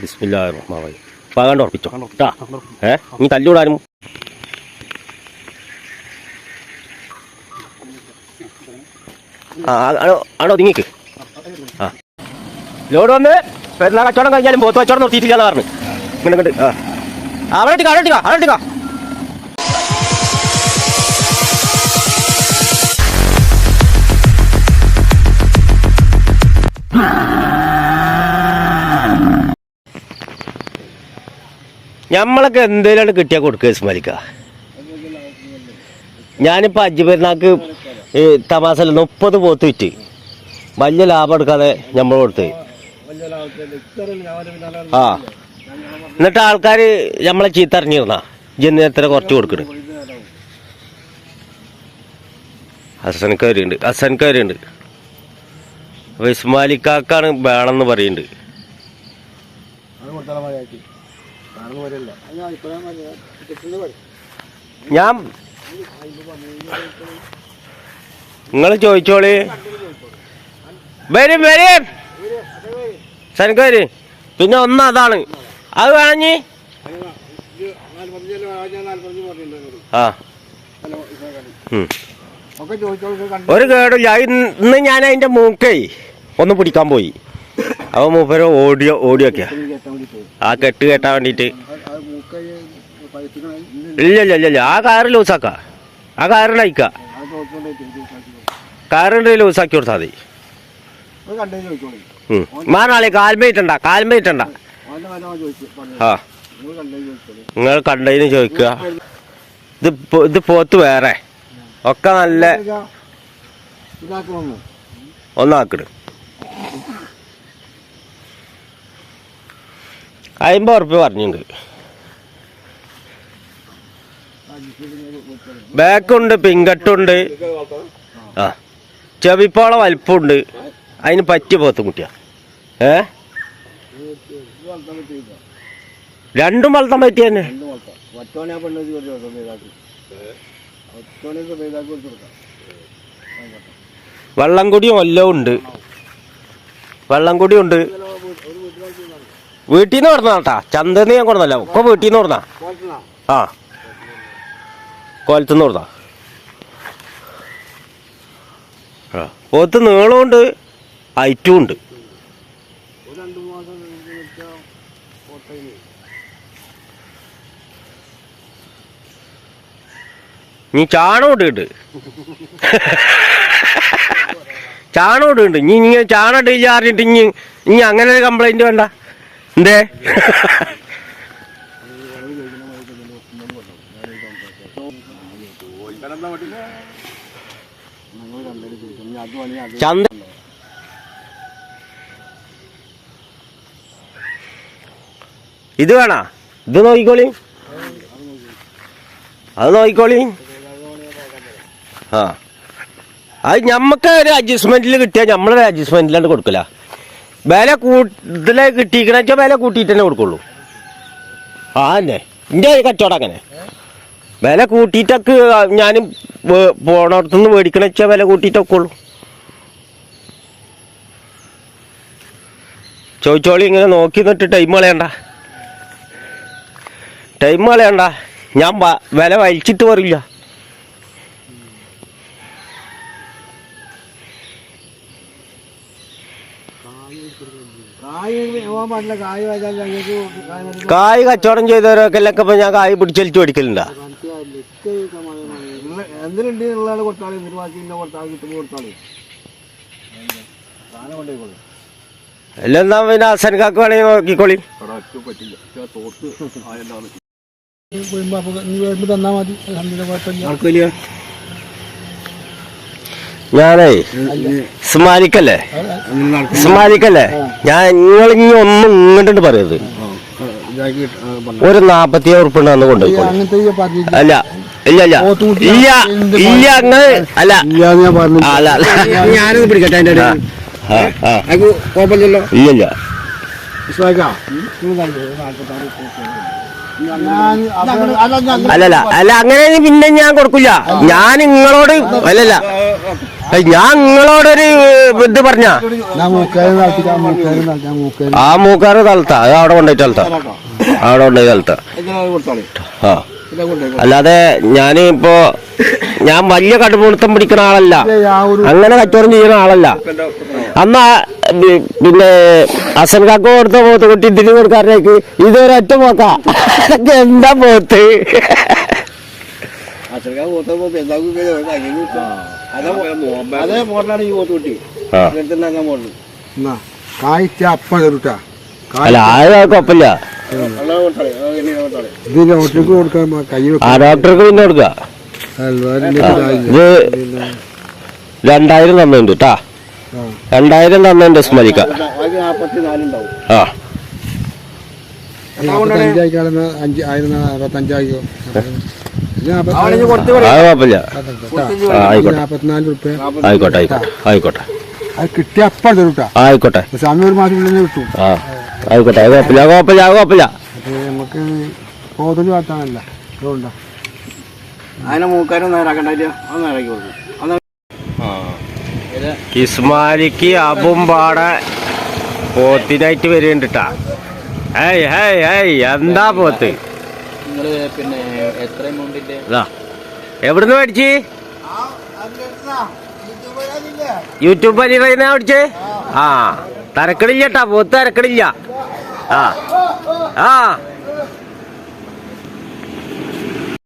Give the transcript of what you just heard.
ബിസ്മില്ലാ റഹ്മാൻ റഹീം പകണ്ട് ഉറപ്പിച്ചോ? കേട്ടാ ഏ? നീ തല്ലിവിടാനും? ആ ആണോ ആണോ തിങ്ങിക്ക് ആ. ലോഡ് വന്ന് പെരുന്നാൾ കച്ചവടം കഴിഞ്ഞാലും പോത്ത് കച്ചവടം നിർത്തിയിട്ടില്ല പറഞ്ഞു. ഇങ്ങനെ കണ്ട് ആ അവിടെ ഇട്ടിക്ക അവിടെ ഇട്ടിക്ക അവിടെ ഇട്ടിക്ക. ഞമ്മളൊക്കെ എന്തേലാണ് കിട്ടിയാൽ കൊടുക്കുക സ്മരിക്ക ഞാനിപ്പോൾ അജ്ജ് പെരുന്നാൾക്ക് തമാസല്ല മുപ്പത് പോത്ത് വിറ്റ്. വലിയ ലാഭം എടുക്കാതെ നമ്മൾ കൊടുത്ത്. ആ. എന്നിട്ട് ആൾക്കാർ നമ്മളെ ചീത്തറിഞ്ഞിരുന്ന എത്ര കുറച്ച് കൊടുക്കണ്. ഹസൻകാരുണ്ട് ഹസൻകാരുണ്ട് അപ്പോൾ ഇസ്മാലിക്കാക്കാണ് വേണമെന്ന് പറയുന്നുണ്ട്. ഞാൻ നിങ്ങൾ ചോദിച്ചോളി. വരും വരും. സനക്കാര് പിന്നെ ഒന്ന് അതാണ്. അത് വേണഞ്ഞി. ആ. ഉം. ഒക്കെ ചോദിച്ചോളൂ ഒരു കേടില്ല ഇന്ന് ഇന്ന് ഞാൻ അതിന്റെ മൂക്കേ ഒന്ന് പിടിക്കാൻ പോയി. അവ മൂപ്പര് ഓടിയോ ഓഡിയോ ഒക്കെയാ ആ കെട്ട് കെട്ടാൻ വേണ്ടിയിട്ട് ഇല്ല ഇല്ല ഇല്ല ഇല്ല. ആ കാറ് ലൂസാക്ക. ആ കാറിന് അയക്ക കാറിന്റെ ലൂസാക്കി കൊടുത്താൽ മതി. മാനാളി കാൽമേറ്റണ്ട കാൽമേറ്റണ്ട ആ നിങ്ങൾ കണ്ടതിന് ചോദിക്കുക. ഇത് ഇത് പോത്ത് വേറെ. ഒക്കെ നല്ല ഒന്നാക്കിട്. അമ്പത് ഉറുപ്പ്യ പറഞ്ഞിട്ടുണ്ട് ബാക്കുണ്ട് പിങ്കട്ടുണ്ട്. ആ ചെവിപ്പോള വലിപ്പമുണ്ട് അതിന് പറ്റിയ പോത്തും കുട്ടിയാ. ഏ? രണ്ടും വളർത്താൻ പറ്റിയ തന്നെ. വെള്ളം കുടിയും എല്ലാം ഉണ്ട്. വെള്ളം കുടിയും വീട്ടിൽ നിന്ന് കൊടുന്നാട്ടാ ചന്തന്ന് ഞാൻ കൊടുന്നല്ല. ഒക്കെ വീട്ടിൽ നിന്ന് കൊടുന്നാ. ആ. കോലത്തുനിന്ന് ആ. പോത്ത് നീളമുണ്ട് ഐറ്റും ഉണ്ട്. നീ ചാണകം ഇട്ടിട്ട് ചാണകം ഇട്ടിട്ടുണ്ട്. ഇനി ഇങ്ങനെ ചാണകം ഇട്ട് അറിഞ്ഞിട്ട് ഇനി ഇനി അങ്ങനെ ഒരു കംപ്ലൈന്റ് വേണ്ട. എന്തേ? ചന്ത ഇത് വേണ? ഇത് നോക്കിക്കോളി. അത് നോക്കിക്കോളി. ആ. അത് ഞമ്മക്ക് ഒരു അഡ്ജസ്റ്റ്മെന്റിൽ കിട്ടിയാൽ നമ്മളൊരു അഡ്ജസ്റ്റ്മെന്റിലാണ് കൊടുക്കില്ല വില കൂടുതൽ കിട്ടിക്കണ വില കൂട്ടിയിട്ട് തന്നെ കൊടുക്കുള്ളൂ. ആ തന്നെ എന്റെ കച്ചവടം അങ്ങനെ. വില കൂട്ടിയിട്ടൊക്കെ ഞാൻ പോണടത്തുനിന്ന് മേടിക്കണ വെച്ചാൽ വില കൂട്ടിയിട്ടൊക്കെ ചോദിച്ചോളി ഇങ്ങനെ നോക്കി നിന്നിട്ട് ടൈം കളയണ്ട. ടൈം കളയണ്ട. ഞാൻ വില വലിച്ചിട്ട് പറയില്ല കായ് പോകാൻ പാടില്ല കായ് വായിച്ചാൽ ഞങ്ങൾക്ക് കായ് നല്ല കായ് കച്ചവടം ചെയ്തവരൊക്കെ ഇപ്പൊ ഞാൻ കായ് പിടിച്ചലിച്ച് കൊടുത്താൽ എല്ലാം പിന്നെ അസൻകാക്ക് വേണമെങ്കിൽ നോക്കിക്കോളി. ഞാനേ സ്മാലിക്കല്ലേ സ്മാലിക്കല്ലേ ഞാൻ നിങ്ങളിങ്ങനെ ഒന്നും ഇങ്ങോട്ടുണ്ട് പറയരുത്. ഒരു നാപ്പത്തി ഉറുപ്പിണ്ട് അന്ന് കൊണ്ടുപോയി അല്ല ഇല്ല ഇല്ല. ഇല്ല ഇല്ല അങ്ങ് അല്ല. അല്ല ഞാനൊന്ന് പിടിക്കട്ടെ അതിന്റെ ഇല്ല ഇല്ല. അല്ലല്ല അല്ല അങ്ങനെ പിന്നെ ഞാൻ കൊടുക്കില്ല ഞാൻ നിങ്ങളോട് അല്ലല്ല. ഞാൻ നിങ്ങളോടൊരു ഇത് പറഞ്ഞ. ആ മൂക്കാറ് തളത്ത അത് അവിടെ കൊണ്ടുപോയിട്ട് തളത്ത അവിടെ കൊണ്ടുപോയി തളത്ത ആ. അല്ലാതെ ഞാൻ ഇപ്പോ ഞാൻ വലിയ കടുപിടുത്തം പിടിക്കുന്ന ആളല്ല. അങ്ങനെ കച്ചവടം ചെയ്യുന്ന ആളല്ല. അന്ന് പിന്നെ അസൻ കാക്ക കൊടുത്ത പോത്ത് കുട്ടി ഇതിന് കൊടുക്കാറിലേക്ക് ഇതൊരൊറ്റ പോക്ക അതൊക്കെ എന്താ പോത്ത്? അല്ല ഡോക്ടർക്ക് കൊടുക്കാൻ കൈ ആ ഡോക്ടർക്ക് പിന്നെ കൊടുക്ക. ഇത് രണ്ടായിരം തന്നുണ്ട് കേട്ടാ രണ്ടായിരം നാൽപ്പത്തി നാലുണ്ടാവും ആ. കുഴപ്പമില്ല ആയിക്കോട്ടെ. ആയിക്കോട്ടെ ആയിക്കോട്ടെ ആയിക്കോട്ടെ. അത് കിട്ടിയ അപ്പം തരൂട്ടാ ആയിക്കോട്ടെ. സമയം ഒരു മാസം ഉള്ളിൽ കിട്ടും. ആ ആയിക്കോട്ടെ അത് കുഴപ്പമില്ല അത് കുഴപ്പമില്ല അത് കുഴപ്പമില്ല അത് നമുക്ക് അതുകൊണ്ടാ. അതിനെ മൂക്കാരും നേരാക്കണ്ടായിട്ട്. അത് നേരാക്കി കൊടുക്കും. ഇസ്മാലിക്ക് അബുംപാടെ പോത്തിനായിട്ട് വരുന്നുണ്ട് ട്ടാ. ഹേയ് ഹേയ് ഹേയ് എന്താ പോത്ത്? എവിടുന്ന് മേടിച്ച്? യൂട്യൂബ് പരിപാടിനാ മേടിച്ച്? ആ തരക്കടില്ല കേട്ടാ പോത്ത് തരക്കടില്ല. ആ ആ.